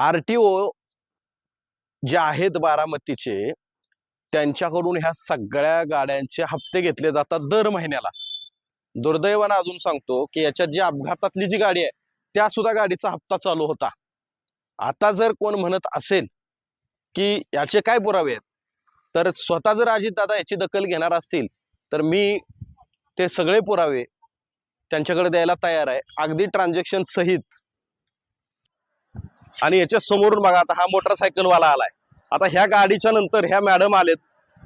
R T O जे आहेत बारामतीचे त्यांच्याकडून ह्या सगळ्या गाड्यांचे हप्ते घेतले जातात दर महिन्याला. दुर्दैवानं अजून सांगतो की याच्यात जी अपघातातली जी गाडी आहे त्या सुद्धा गाडीचा हप्ता चालू होता. आता जर कोण म्हणत असेल की याचे काय पुरावे आहेत तर स्वतः जर अजितदादा याची दखल घेणार असतील तर मी ते सगळे पुरावे त्यांच्याकडे द्यायला तयार आहे. अगदी ट्रान्झॅक्शन सहित आणि याच्या समोरून बघा आता हा मोटरसायकलवाला आलाय. आता ह्या गाडीच्या नंतर ह्या मॅडम आलेत.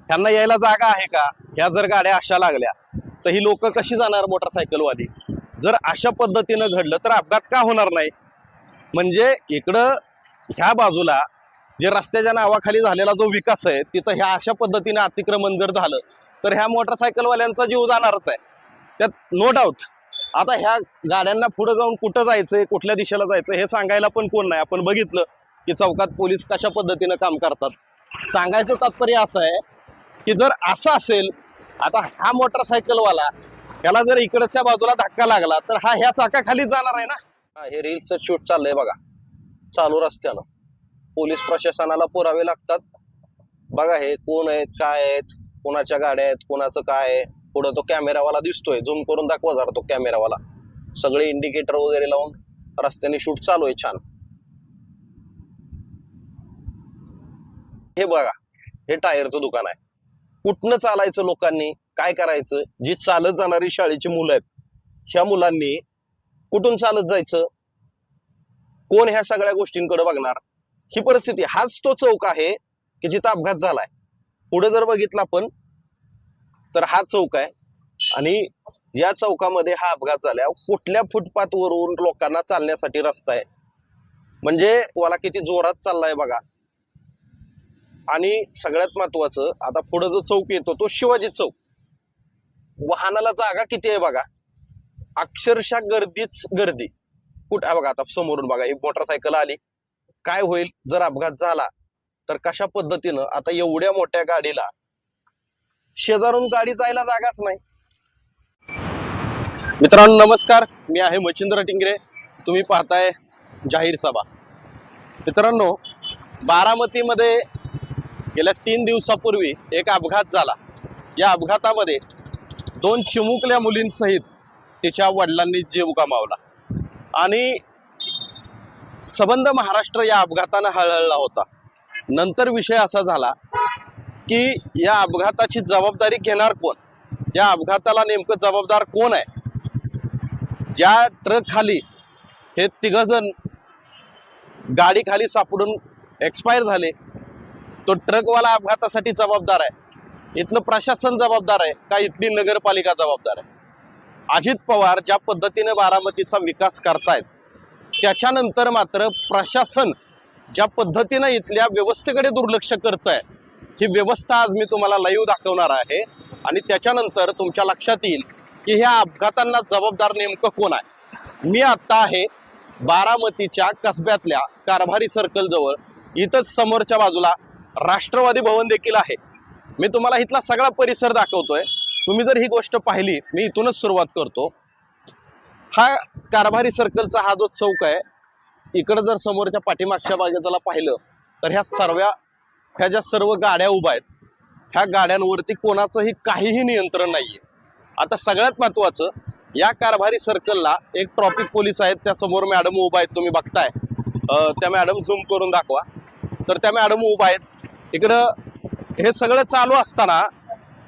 ह्यांना यायला जागा आहे का? ह्या जर गाड्या अशा लागल्या तर ही लोक कशी जाणार मोटरसायकलवाली? जर अशा पद्धतीनं घडलं तर अपघात का होणार नाही? म्हणजे इकडं ह्या बाजूला जे रस्त्याच्या नावाखाली झालेला जो विकास आहे तिथं ह्या अशा पद्धतीने अतिक्रमण जर झालं तर ह्या मोटरसायकलवाल्यांचा जीव जाणारच आहे. त्यात नो डाऊट आता ह्या गाड्यांना पुढे जाऊन कुठं जायचंय कुठल्या दिशेला जायचं हे सांगायला पण कोण नाही. आपण बघितलं की चौकात पोलीस कशा पद्धतीनं काम करतात. सांगायचं तात्पर्य असं आहे की जर असं असेल आता हा मोटरसायकलवाला त्याला जर इकडच्या बाजूला धक्का लागला तर हा ह्या चाकाखाली जाणार आहे ना? हा, हे रील्सचं शूट चाललंय बघा. चालू रस्त्यानं. पोलीस प्रशासनाला पुरावे लागतात. बघा हे कोण आहेत काय आहेत कोणाच्या गाड्या आहेत कोणाचं काय आहे. पुढं तो कॅमेरावाला दिसतोय. झूम करून दाखवा जरा तो कॅमेरावाला. सगळे इंडिकेटर वगैरे लावून रस्त्याने शूट चालू आहे छान. हे बघा हे टायरचं दुकान आहे. कुठनं चालायचं लोकांनी? काय करायचं? जी चालत जाणारी शाळेची मुलं आहेत ह्या मुलांनी कुठून चालत जायचं? कोण ह्या सगळ्या गोष्टींकडे बघणार? ही परिस्थिती हाच तो चौक आहे की जिथं अपघात झालाय. पुढे जर बघितलं आपण तर हा चौक आहे. आणि या चौकामध्ये हा अपघात झाला कुठल्या फुटपाथवरून लोकांना चालण्यासाठी रस्ता आहे. म्हणजे वाला किती जोरात चाललाय बघा. आणि सगळ्यात महत्वाचं आता पुढे जो चौक येतो तो शिवाजी चौक. वाहनाला जागा किती आहे बघा. अक्षरशः गर्दीच गर्दी. कुठं आहे बघा आता समोरून बघा ही मोटरसायकल आली. काय होईल? जर अपघात झाला तर कशा पद्धतीनं आता एवढ्या मोठ्या गाडीला शेजारून गाडी जायला जागाच नाही. मित्रांनो नमस्कार. मी आहे मच्छिंद्र टिंगरे. तुम्ही पाहताय जाहीर सभा. मित्रांनो बारामतीमध्ये गेल्या तीन दिवसापूर्वी एक अपघात झाला. या अपघातामध्ये दोन चिमुकल्या मुलींसहित तिच्या वडिलांनी जीव गमावला. आणि सबंध महाराष्ट्र या अपघातानं हळहळला होता. नंतर विषय असा झाला की या अपघाताची जबाबदारी घेणार कोण? या अपघाताला नेमकं जबाबदार कोण आहे? ज्या ट्रक खाली हे तिघजण गाडी खाली सापडून एक्सपायर झाले तो ट्रकवाला अपघातासाठी जबाबदार आहे. इथलं प्रशासन जबाबदार आहे का इथली नगरपालिका जबाबदार आहे? अजित पवार ज्या पद्धतीने बारामतीचा विकास करतायत त्याच्यानंतर मात्र प्रशासन ज्या पद्धतीनं इथल्या व्यवस्थेकडे दुर्लक्ष करत आहे ही व्यवस्था आज मी तुम्हाला लाईव्ह दाखवणार आहे. आणि त्याच्यानंतर तुमच्या लक्षात येईल की ह्या अपघातांना जबाबदार नेमकं कोण आहे? मी आता आहे बारामतीच्या कसब्यातल्या कारभारी सर्कल जवळ. इथंच समोरच्या बाजूला राष्ट्रवादी भवन देखील आहे. मी तुम्हाला इथला सगळा परिसर दाखवतोय. तुम्ही जर ही गोष्ट पाहिली मी इथूनच सुरुवात करतो. हा कारभारी सर्कलचा हा जो चौक आहे इकडं जर समोरच्या पाठीमागच्या बाजूला पाहिलं तर ह्या सर्व ह्या ज्या सर्व गाड्या उभ्या आहेत ह्या गाड्यांवरती कोणाचंही काहीही नियंत्रण नाहीये. आता सगळ्यात महत्वाचं या कारभारी सर्कलला एक ट्रॉफिक पोलीस आहेत त्या समोर मॅडम उभा आहेत तुम्ही बघताय. त्या मॅडम झूम करून दाखवा. तर त्या मॅडम उभा आहेत. इकडं हे सगळं चालू असताना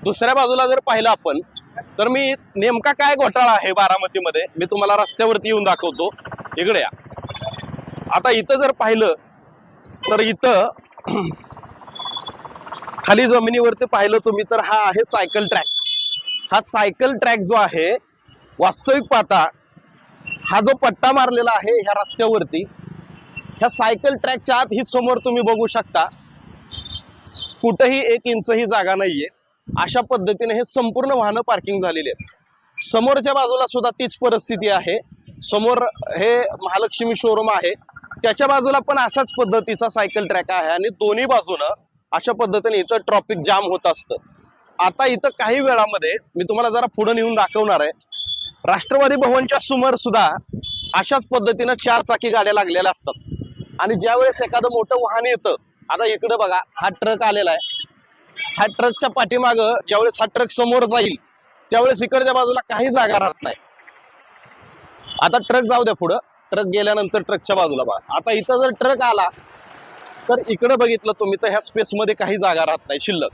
दुसऱ्या बाजूला जर पाहिलं आपण तर मी नेमका काय घोटाळा आहे बारामतीमध्ये मी तुम्हाला रस्त्यावरती येऊन दाखवतो. इकडे या. आता इथं जर पाहिलं तर इथं खाली जमिनीवरती पाहिलं तुम्ही तर हा आहे सायकल ट्रॅक. हा सायकल ट्रॅक जो आहे वास्तविक पाहता हा जो पट्टा मारलेला आहे ह्या रस्त्यावरती ह्या सायकल ट्रॅकच्या आत ही समोर तुम्ही बघू शकता कुठंही एक इंचही जागा नाहीये. अशा पद्धतीने हे संपूर्ण वाहनं पार्किंग झालेली आहेत. समोरच्या बाजूला सुद्धा तीच परिस्थिती आहे. समोर हे महालक्ष्मी शोरूम आहे. त्याच्या बाजूला पण अशाच पद्धतीचा सायकल ट्रॅक आहे आणि दोन्ही बाजूनं अशा पद्धतीने इथं ट्रॉफिक जाम होत असतं. आता इथं काही वेळामध्ये मी तुम्हाला जरा पुढे नेऊन दाखवणार आहे. राष्ट्रवादी भवनच्या समोर सुद्धा अशाच पद्धतीनं चार चाकी गाड्या लागलेल्या असतात. आणि ज्यावेळेस एखादं मोठं वाहन येतं आता इकडे बघा हा ट्रक आलेला आहे. हा ट्रकच्या पाठीमाग ज्यावेळेस हा ट्रक समोर जाईल त्यावेळेस इकडच्या बाजूला काही जागा राहत नाही. आता ट्रक जाऊ द्या पुढं. ट्रक गेल्यानंतर ट्रकच्या बाजूला बघा. आता इथं जर ट्रक आला तर इकडे बघितलं तुम्ही तर ह्या स्पेसमध्ये काही जागा राहत नाही शिल्लक.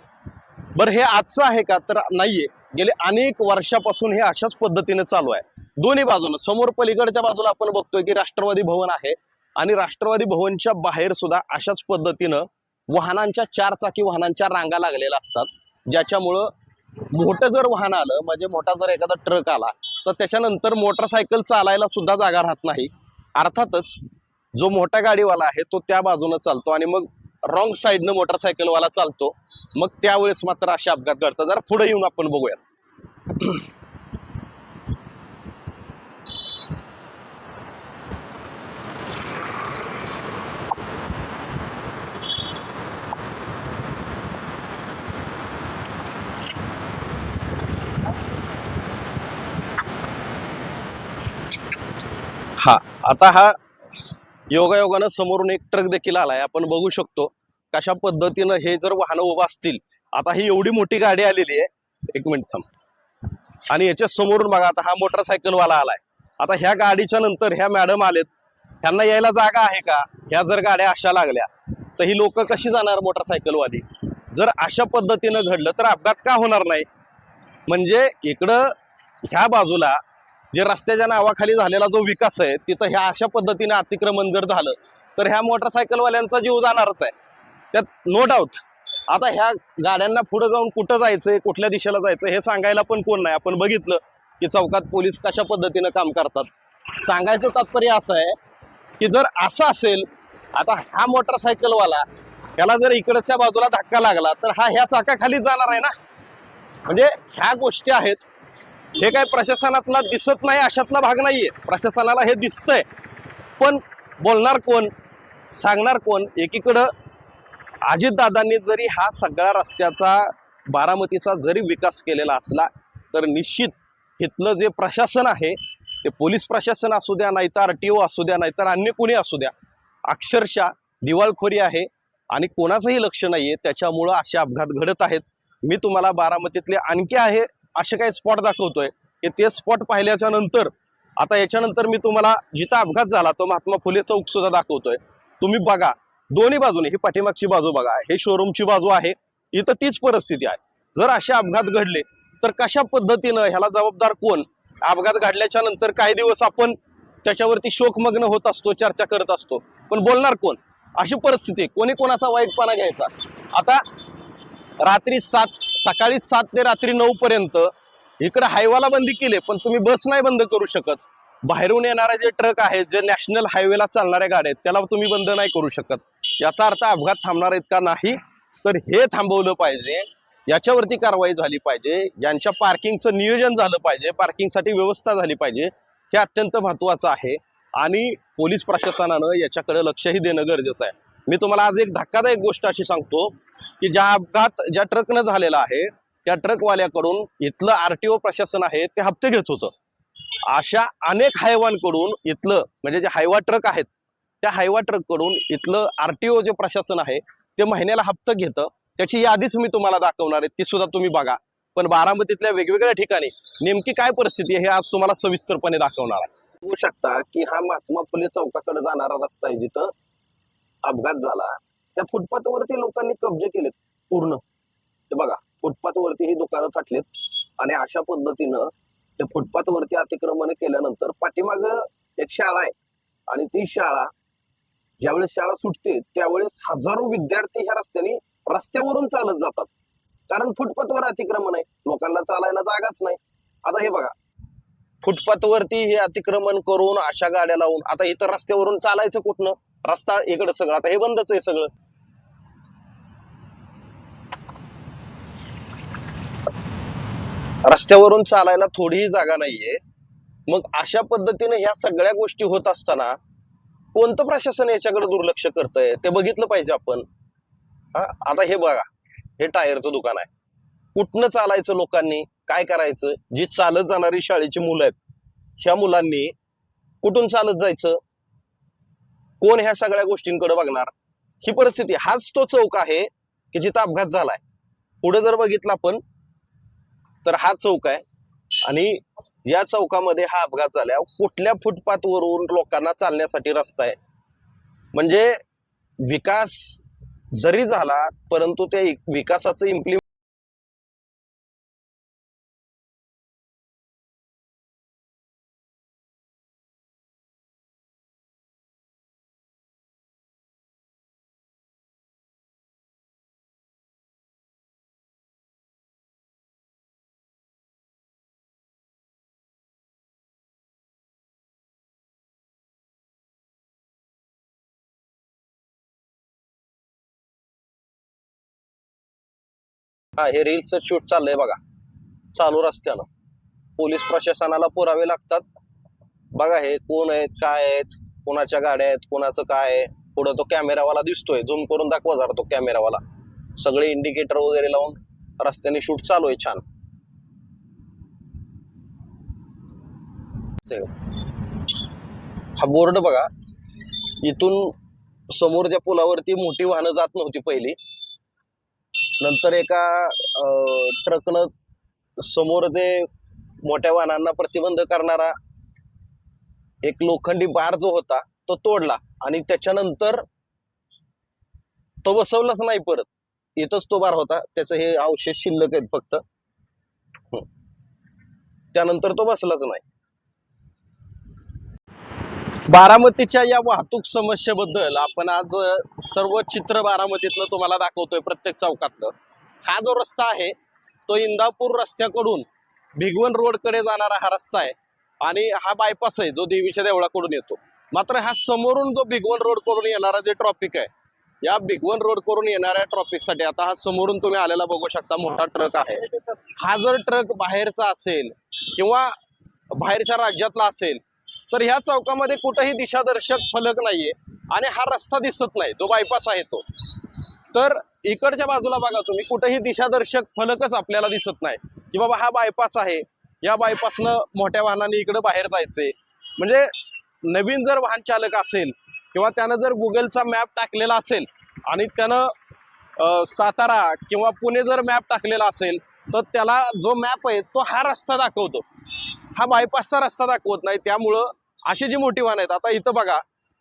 बरं हे आजचं आहे का? तर नाहीये. गेले अनेक वर्षापासून हे अशाच पद्धतीने चालू आहे. दोन्ही बाजूनं समोर पलीकडच्या बाजूला आपण बघतोय की राष्ट्रवादी भवन आहे आणि राष्ट्रवादी भवनच्या बाहेर सुद्धा अशाच पद्धतीनं वाहनांच्या चार चाकी वाहनांच्या रांगा लागलेल्या असतात. ज्याच्यामुळं मोठं जर वाहन आलं म्हणजे मोठा जर एखादा ट्रक आला तर त्याच्यानंतर मोटरसायकल चालायला सुद्धा जागा राहत नाही. अर्थातच जो मोठा गाडीवाला आहे तो त्या बाजूनं चालतो आणि मग रॉंग साईडनं मोटरसायकलवाला चालतो. मग त्यावेळेस मात्र असे अपघात घडतात. जरा पुढे येऊन आपण बघूया हा आता हा योगायोगानं समोरून एक ट्रक देखील आलाय. आपण बघू शकतो कशा पद्धतीनं हे जर वाहनं उभा असतील. आता ही एवढी मोठी गाडी आलेली आहे. एक मिनिट थांब. आणि याच्या समोरून बघा आता हा मोटरसायकल वाला आलाय. आता ह्या गाडीच्या नंतर ह्या मॅडम आलेत. ह्यांना यायला जागा आहे का? ह्या जर गाड्या अशा लागल्या तर ही लोक कशी जाणार मोटरसायकलवाली? जर अशा पद्धतीनं घडलं तर अपघात का होणार नाही? म्हणजे इकडं ह्या बाजूला जे रस्त्याच्या नावाखाली झालेला जो विकास आहे तिथं ह्या अशा पद्धतीने अतिक्रमण जर झालं तर ह्या मोटरसायकलवाल्यांचा जीव जाणारच आहे. त्यात नो डाऊट आता ह्या गाड्यांना पुढे जाऊन कुठं जायचंय कुठल्या दिशेला जायचं हे सांगायला पण कोण नाही. आपण बघितलं की चौकात पोलीस कशा पद्धतीनं काम करतात. सांगायचं तात्पर्य असं आहे की जर असं असेल आता हा मोटरसायकलवाला त्याला जर इकडच्या बाजूला धक्का लागला तर हा ह्या चाकाखाली जाणार आहे ना? म्हणजे ह्या गोष्टी आहेत. हे काय प्रशासनातला दिसत नाही अशातला भाग नाहीये. प्रशासनाला हे दिसतंय. पण बोलणार कोण सांगणार कोण? एकीकडं अजितदादांनी जरी हा सगळ्या रस्त्याचा बारामतीचा जरी विकास केलेला असला तर निश्चित इथलं जे प्रशासन आहे ते पोलीस प्रशासन असू द्या नाहीतर आर टी ओ असू द्या नाहीतर अन्य कोणी असू द्या अक्षरशः दिवाळखोरी आहे आणि कोणाचंही लक्ष नाही आहे त्याच्यामुळं असे अपघात घडत आहेत. मी तुम्हाला बारामतीतले आणखी आहे असे काही स्पॉट दाखवतोय. की ते स्पॉट पाहिल्याच्या नंतर आता याच्यानंतर मी तुम्हाला जिथं अपघात झाला तो महात्मा फुले चौक सुद्धा दाखवतोय. तुम्ही बघा दोन्ही बाजूने ही पाठीमागची बाजू बघा हे शोरूमची बाजू आहे इथं तीच परिस्थिती आहे. जर असे अपघात घडले तर कशा पद्धतीनं ह्याला जबाबदार कोण? अपघात घडल्याच्या नंतर काही दिवस आपण त्याच्यावरती शोकमग्न होत असतो चर्चा करत असतो. पण बोलणार कोण? अशी परिस्थिती कोणी कोणाचा वाईटपणा घ्यायचा? आता रात्री सात सकाळी सात ते रात्री नऊ पर्यंत इकडे हायवाला बंदी केली पण तुम्ही बस नाही बंद करू शकत. बाहेरून येणारे जे ट्रक आहेत जे नॅशनल हायवेला चालणाऱ्या गाड्या आहेत त्याला तुम्ही बंद नाही करू शकत. याचा अर्थ अपघात थांबणार आहेत का नाही तर हे थांबवलं पाहिजे. याच्यावरती कारवाई झाली पाहिजे. यांच्या पार्किंगचं नियोजन झालं पाहिजे. पार्किंगसाठी व्यवस्था झाली पाहिजे. हे अत्यंत महत्वाचं आहे. आणि पोलीस प्रशासनानं याच्याकडे लक्षही देणं गरजेचं आहे. मी तुम्हाला आज एक धक्कादायक गोष्ट अशी सांगतो की ज्या अपघात ज्या ट्रकनं झालेला आहे त्या ट्रकवाल्याकडून इथलं आरटीओ प्रशासन आहे ते हप्ते घेत होतं. अशा अनेक हायवांकडून इथलं म्हणजे जे हायवा ट्रक आहेत त्या हायवा ट्रककडून इथलं आरटीओ जे प्रशासन आहे ते महिन्याला हप्ता घेतं. त्याची यादीच मी तुम्हाला दाखवणार आहे ती सुद्धा तुम्ही बघा. पण बारामतीतल्या वेगवेगळ्या ठिकाणी नेमकी काय परिस्थिती आहे हे आज तुम्हाला सविस्तरपणे दाखवणार आहे. शकता की हा महात्मा फुले चौकाकडे जाणारा रस्ता आहे जिथं अपघात झाला. त्या फुटपाथवरती लोकांनी कब्जे केलेत पूर्ण. ते बघा फुटपाथवरती ही दुकानं थाटलेत आणि अशा पद्धतीनं त्या फुटपाथवरती अतिक्रमण केल्यानंतर पाठीमाग एक शाळा आहे आणि ती शाळा ज्यावेळेस शाळा सुटते त्यावेळेस हजारो विद्यार्थी ह्या रस्त्याने रस्त्यावरून चालत जातात. कारण फुटपाथवर अतिक्रमण आहे. लोकांना चालायला जागाच नाही. आता हे बघा फुटपाथवरती हे अतिक्रमण करून अशा गाड्या लावून आता इथं रस्त्यावरून चालायचं कुठनं? रस्ता इकडं सगळं. आता हे बंदच आहे सगळं. रस्त्यावरून चालायला थोडीही जागा नाहीये. मग अशा पद्धतीने ह्या सगळ्या गोष्टी होत असताना कोणतं प्रशासन याच्याकडे दुर्लक्ष करतंय? ते बघितलं पाहिजे आपण. हा आता हे बघा. हे टायरचं दुकान आहे. कुठनं चालायचं लोकांनी? काय करायचं? जी चालत जाणारी शाळेची मुलं आहेत ह्या मुलांनी कुठून चालत जायचं? कोण ह्या सगळ्या गोष्टींकडे बघणार? ही परिस्थिती हाच तो चौक आहे की जिथं अपघात झालाय. पुढे जर बघितला आपण तर हा चौक आहे. आणि या चौकामध्ये हा अपघात झाला कुठल्या फुटपाथ वरून लोकांना चालण्यासाठी रस्ता आहे? म्हणजे विकास जरी झाला परंतु त्या विकासाचं इम्प्लिमेंट हा हे रील्सचं शूट चाललंय बघा. चालू रस्त्यानं. पोलीस प्रशासनाला पुरावे लागतात. बघा हे कोण आहेत काय आहेत कोणाच्या गाड्या आहेत कोणाचं काय आहे. पुढं तो कॅमेरावाला दिसतोय. झूम करून दाखवा जरा तो कॅमेरावाला. सगळे इंडिकेटर वगैरे लावून रस्त्याने शूट चालू आहे छान. हा बोर्ड बघा. इथून समोरच्या पुलावरती मोठी वाहनं जात नव्हती पहिली नंतर एका ट्रकनं समोर जे मोठ्या वाहनांना प्रतिबंध करणारा एक लोखंडी बार जो होता तो तोडला. आणि त्याच्यानंतर तो बसवलाच नाही परत. इथंच तो बार होता. त्याचं हे अवशेष शिल्लक आहेत फक्त. त्यानंतर तो बसलाच नाही. बारामतीच्या या वाहतूक समस्येबद्दल आपण आज सर्व चित्र बारामतीतलं तुम्हाला दाखवतोय प्रत्येक चौकातलं. हा जो रस्ता आहे तो इंदापूर रस्त्याकडून भिगवण रोडकडे जाणारा हा रस्ता आहे आणि हा बायपास आहे जो देवीच्या देवळाकडून येतो. मात्र हा समोरून जो भिगवण रोड करून येणारा जे ट्रॉफिक आहे या भिगवण रोड करून येणाऱ्या ट्रॉफिकसाठी आता हा समोरून तुम्ही आलेला बघू शकता मोठा ट्रक आहे. हा जर ट्रक बाहेरचा असेल किंवा बाहेरच्या राज्यातला असेल तर ह्या चौकामध्ये कुठंही दिशादर्शक फलक नाहीये आणि हा रस्ता दिसत नाही जो बायपास आहे तो. तर इकडच्या बाजूला बघा तुम्ही कुठंही दिशादर्शक फलकच आपल्याला दिसत नाही. की बाबा हा बायपास आहे. या बायपासनं मोठ्या वाहनाने इकडं बाहेर जायचंय. म्हणजे नवीन जर वाहन चालक असेल किंवा त्यानं जर गुगलचा मॅप टाकलेला असेल आणि त्यानं सातारा किंवा पुणे जर मॅप टाकलेला असेल तर त्याला जो मॅप आहे तो हा रस्ता दाखवतो. हा बायपासचा रस्ता दाखवत नाही. त्यामुळं अशी जी मोठी वाहन आहेत आता इथं बघा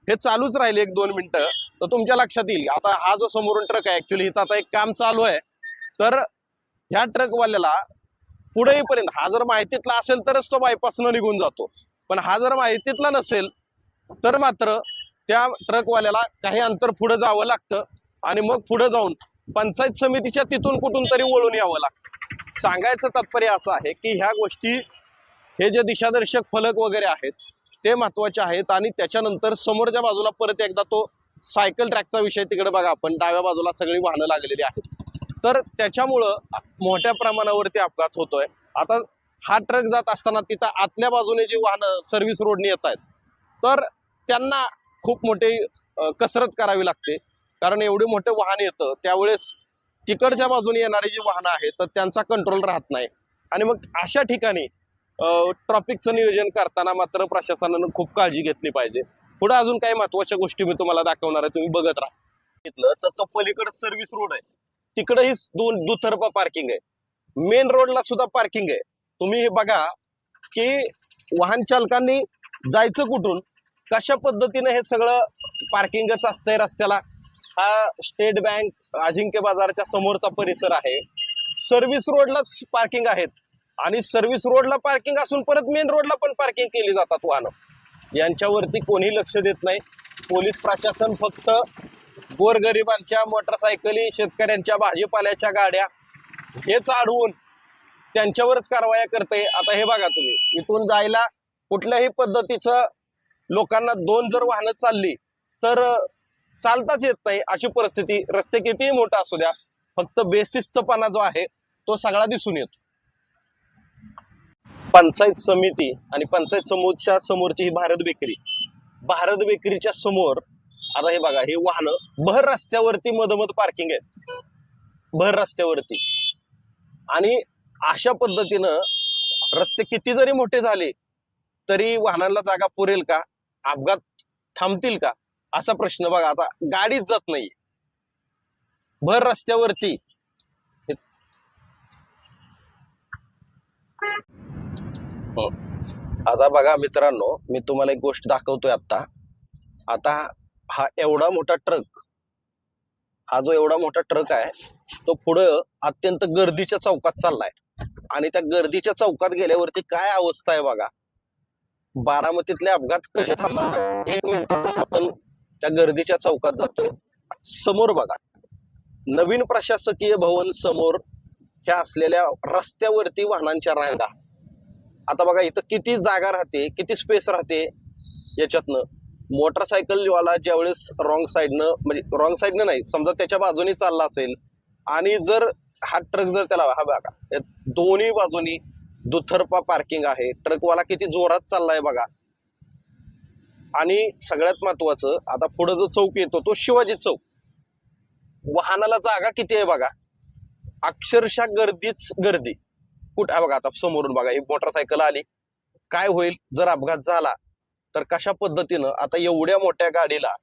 हे चालूच राहिले एक दोन मिनिटं तर तुमच्या लक्षात येईल. आता हा जो समोरून ट्रक आहे ऍक्च्युली इथं आता एक काम चालू आहे. तर ह्या ट्रकवाल्याला पुढे येईपर्यंत हा जर माहितीतला असेल तरच तो बायपासनं निघून जातो. पण हा जर माहितीतला नसेल तर मात्र त्या ट्रकवाल्याला काही अंतर पुढे जावं लागतं आणि मग पुढे जाऊन पंचायत समितीच्या तिथून कुठून तरी वळून यावं लागतं. सांगायचं तात्पर्य असं आहे की ह्या गोष्टी हे जे दिशादर्शक फलक वगैरे आहेत ते महत्त्वाचे आहेत आणि त्याच्यानंतर समोरच्या बाजूला परत एकदा तो सायकल ट्रॅकचा विषय तिकडे बघा आपण. डाव्या बाजूला सगळी वाहनं लागलेली आहेत. तर त्याच्यामुळं मोठ्या प्रमाणावरती अपघात होतोय. आता हा ट्रक जात असताना तिथं आतल्या बाजूने जी वाहनं सर्व्हिस रोडने येत आहेत तर त्यांना खूप मोठी कसरत करावी लागते. कारण एवढे मोठे वाहन येतं त्यावेळेस तिकडच्या बाजूने येणारी जी वाहनं आहेत तर त्यांचा कंट्रोल राहत नाही. आणि मग अशा ठिकाणी ट्रॉफिकचं नियोजन करताना मात्र प्रशासनानं खूप काळजी घेतली पाहिजे. पुढे अजून काही महत्त्वाच्या गोष्टी मी तुम्हाला दाखवणार आहे तुम्ही बघत राहा. घेतलं तर तो पलीकडे सर्व्हिस रोड आहे. तिकडेही दोन दुतर्फा पार्किंग आहे. मेन रोडला सुद्धा पार्किंग आहे. तुम्ही हे बघा की वाहन चालकांनी जायचं कुठून कशा पद्धतीने हे सगळं पार्किंगच असतंय रस्त्याला? हा स्टेट बँक अजिंक्य बाजारच्या समोरचा परिसर आहे. सर्व्हिस रोडलाच पार्किंग आहेत. आणि सर्व्हिस रोडला पार्किंग असून परत मेन रोडला पण पार्किंग केली जातात वाहनं. यांच्यावरती कोणी लक्ष देत नाही. पोलीस प्रशासन फक्त गोरगरिबांच्या मोटरसायकली शेतकऱ्यांच्या भाजीपाल्याच्या गाड्या हेच अडवून त्यांच्यावरच कारवाया करते आता हे बघा तुम्ही इथून जायला कुठल्याही पद्धतीचं लोकांना दोन जर वाहनं चालली तर चालताच येत नाही अशी परिस्थिती. रस्ते कितीही मोठा असू द्या फक्त बेशिस्तपणा जो आहे तो सगळा दिसून येतो. पंचायत समिती आणि पंचायत समोरच्या समोरची ही भारत बेकरी. भारत बेकरीच्या समोर आता हे बघा हे वाहनं भर रस्त्यावरती मधोमध पार्किंग आहेत. भर रस्त्यावरती. आणि अशा पद्धतीनं रस्ते किती जरी मोठे झाले तरी वाहनांना जागा पुरेल का? अपघात थांबतील का? असा प्रश्न बघा आता गाडीच जात नाही भर रस्त्यावरती. हो. आता बघा मित्रांनो मी तुम्हाला एक गोष्ट दाखवतोय आता आता हा एवढा मोठा ट्रक हा जो एवढा मोठा ट्रक आहे तो पुढं अत्यंत गर्दीच्या चौकात चाललाय. आणि त्या गर्दीच्या चौकात गेल्यावरती काय अवस्था आहे बघा? बारामतीतले अपघात कसे थांबणार एक मिनिटातच आपण त्या गर्दीच्या चौकात जातोय. समोर बघा नवीन प्रशासकीय भवन समोर ह्या असलेल्या रस्त्यावरती वाहनांच्या रांगा. आता बघा इथं किती जागा राहते किती स्पेस राहते याच्यातनं. मोटरसायकलवाला ज्यावेळेस रॉंग साईडनं म्हणजे रॉंग साईडनं नाही समजा त्याच्या बाजूने चालला असेल आणि जर हा ट्रक जर त्याला हा बघा दोन्ही बाजूनी दुथरपा पार्किंग आहे ट्रकवाला किती जोरात चाललाय बघा. आणि सगळ्यात महत्वाचं आता पुढे जो चौक येतो तो शिवाजी चौक. वाहनाला जागा किती आहे बघा? अक्षरशः गर्दीच गर्दी. कुठं आहे बघा आता समोरून बघा एक मोटरसायकल आली. काय होईल? जर अपघात झाला तर कशा पद्धतीनं? आता एवढ्या मोठ्या गाडीला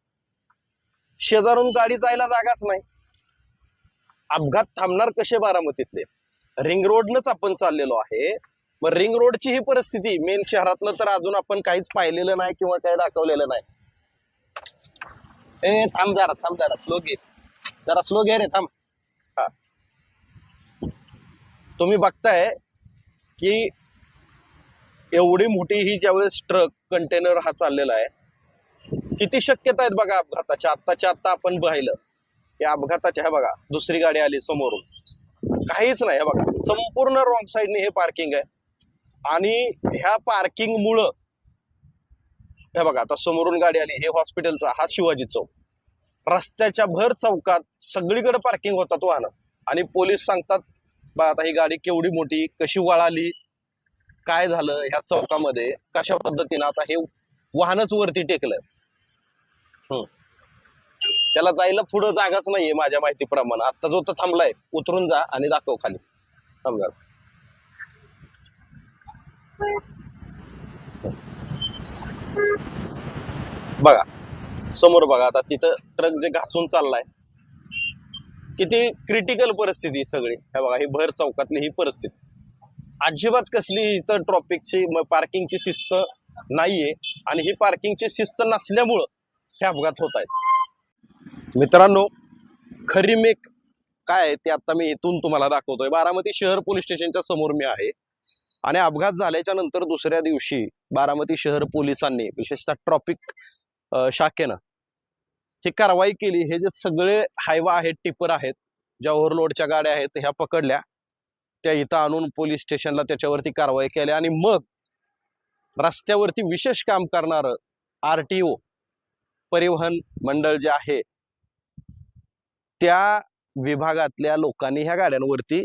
शेजारून गाडी जायला जागाच नाही. अपघात थांबणार कसे बारामतीतले? रिंग रोडनच आपण चाललेलो आहे. मग रिंग रोडची ही परिस्थिती मेन शहरातलं तर अजून आपण काहीच पाहिलेलं नाही किंवा काही दाखवलेलं नाही. ए थांब जरा थांब जरा स्लो घे. जरा स्लो घे रे थांब हा तुम्ही बघताय की एवढी मोठी ही ज्यावेळेस ट्रक कंटेनर हा चाललेला आहे किती शक्यता आहेत बघा अपघाताच्या? आत्ताच्या आत्ता आपण पाहिलं. या अपघाताच्या हे बघा दुसरी गाडी आली समोरून. काहीच नाही हे बघा संपूर्ण रॉंग साईडने हे पार्किंग आहे. आणि ह्या पार्किंगमुळं हे बघा आता समोरून गाडी आली हे हॉस्पिटलचा हा शिवाजी चौक. रस्त्याच्या भर चौकात सगळीकडे पार्किंग होतात वाहनं. आणि पोलीस सांगतात बा आता ही गाडी केवढी मोठी कशी वळाली काय झालं ह्या चौकामध्ये कशा पद्धतीनं आता हे वाहनच वरती टेकलं? हम्म. त्याला जायला पुढं जागाच नाहीये माझ्या माहितीप्रमाणे. आता जो तर थांबलाय उतरून जा आणि दाखव खाली. थांब बघा. समोर बघा आता तिथं ट्रक जे घासून चाललाय किती क्रिटिकल परिस्थिती सगळी. हे बघा ही भर चौकातली ही परिस्थिती. अजिबात कसली इथं ट्रॉफिकची पार्किंगची शिस्त नाहीये. आणि ही पार्किंगची शिस्त नसल्यामुळं हे अपघात होत आहेत. मित्रांनो खरी मेक काय आहे ते आता मी इथून तुम्हाला दाखवतोय. बारामती शहर पोलीस स्टेशनच्या समोर मी आहे. आणि अपघात झाल्याच्यानंतर दुसऱ्या दिवशी बारामती शहर पोलिसांनी विशेषतः ट्रॉफिक शाखेनं ही कारवाई केली. हे जे सगळे हायवा आहेत टिपर आहेत ज्या ओव्हरलोडच्या गाड्या आहेत ह्या पकडल्या. त्या इथं आणून पोलीस स्टेशनला त्याच्यावरती कारवाई केल्या आणि मग रस्त्यावरती विशेष काम करणारं आर टी ओ परिवहन मंडळ जे आहे त्या विभागातल्या लोकांनी ह्या गाड्यांवरती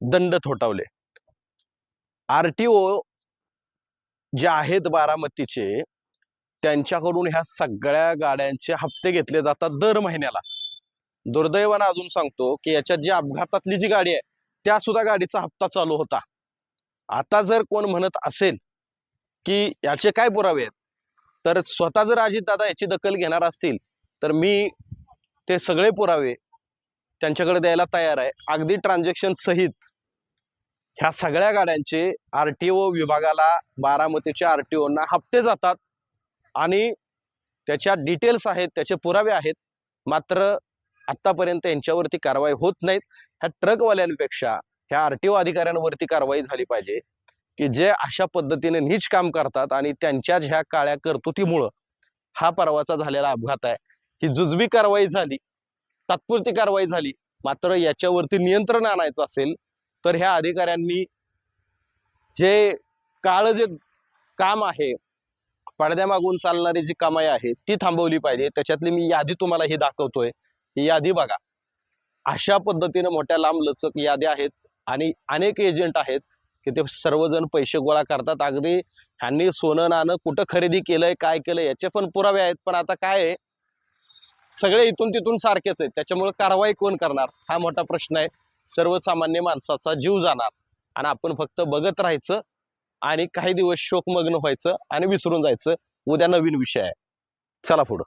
दंड थोटावले आर टी ओ जे आहेत बारामतीचे त्यांच्याकडून ह्या सगळ्या गाड्यांचे हप्ते घेतले जातात दर महिन्याला. दुर्दैवानं अजून सांगतो की याच्यात जी अपघातातली जी गाडी आहे त्या सुद्धा गाडीचा हप्ता चालू होता. आता जर कोण म्हणत असेल की याचे काय पुरावे आहेत तर स्वतः जर अजित दादा याची दखल घेणार असतील तर मी ते सगळे पुरावे त्यांच्याकडे द्यायला तयार आहे. अगदी ट्रान्झॅक्शन सहित ह्या सगळ्या गाड्यांचे आर टी ओ विभागाला बारामतीच्या आर टी ओना हप्ते जातात. आणि त्याच्या डिटेल्स आहेत त्याचे पुरावे आहेत मात्र आतापर्यंत यांच्यावरती कारवाई होत नाहीत. ह्या ट्रकवाल्यांपेक्षा ह्या आर टी ओ अधिकाऱ्यांवरती कारवाई झाली पाहिजे की जे अशा पद्धतीने नीच काम करतात आणि त्यांच्याच ह्या काळ्या कर्तुतीमुळं हा परवाचा झालेला अपघात आहे. ही जुजबी कारवाई झाली तात्पुरती कारवाई झाली मात्र याच्यावरती नियंत्रण आणायचं असेल तर ह्या अधिकाऱ्यांनी जे काळ जे काम आहे पडद्यामागून चालणारी जी कमाई आहे ती थांबवली पाहिजे. त्याच्यातली मी यादी तुम्हाला ही दाखवतोय. ही यादी बघा. अशा पद्धतीने मोठ्या लांब लचक याद्या आहेत आणि अनेक एजंट आहेत की ते सर्वजण पैसे गोळा करतात. अगदी ह्यांनी सोनं नाणं कुठं खरेदी केलंय काय केलंय याचे पण पुरावे आहेत. पण आता काय आहे? सगळे इथून तिथून सारखेच आहेत. त्याच्यामुळे कारवाई कोण करणार? हा मोठा प्रश्न आहे. सर्वसामान्य माणसाचा जीव जाणार. आणि आपण फक्त बघत राहायचं आणि काही दिवस शोकमग्न व्हायचं आणि विसरून जायचं. उद्या नवीन विषय आहे. चला पुढं.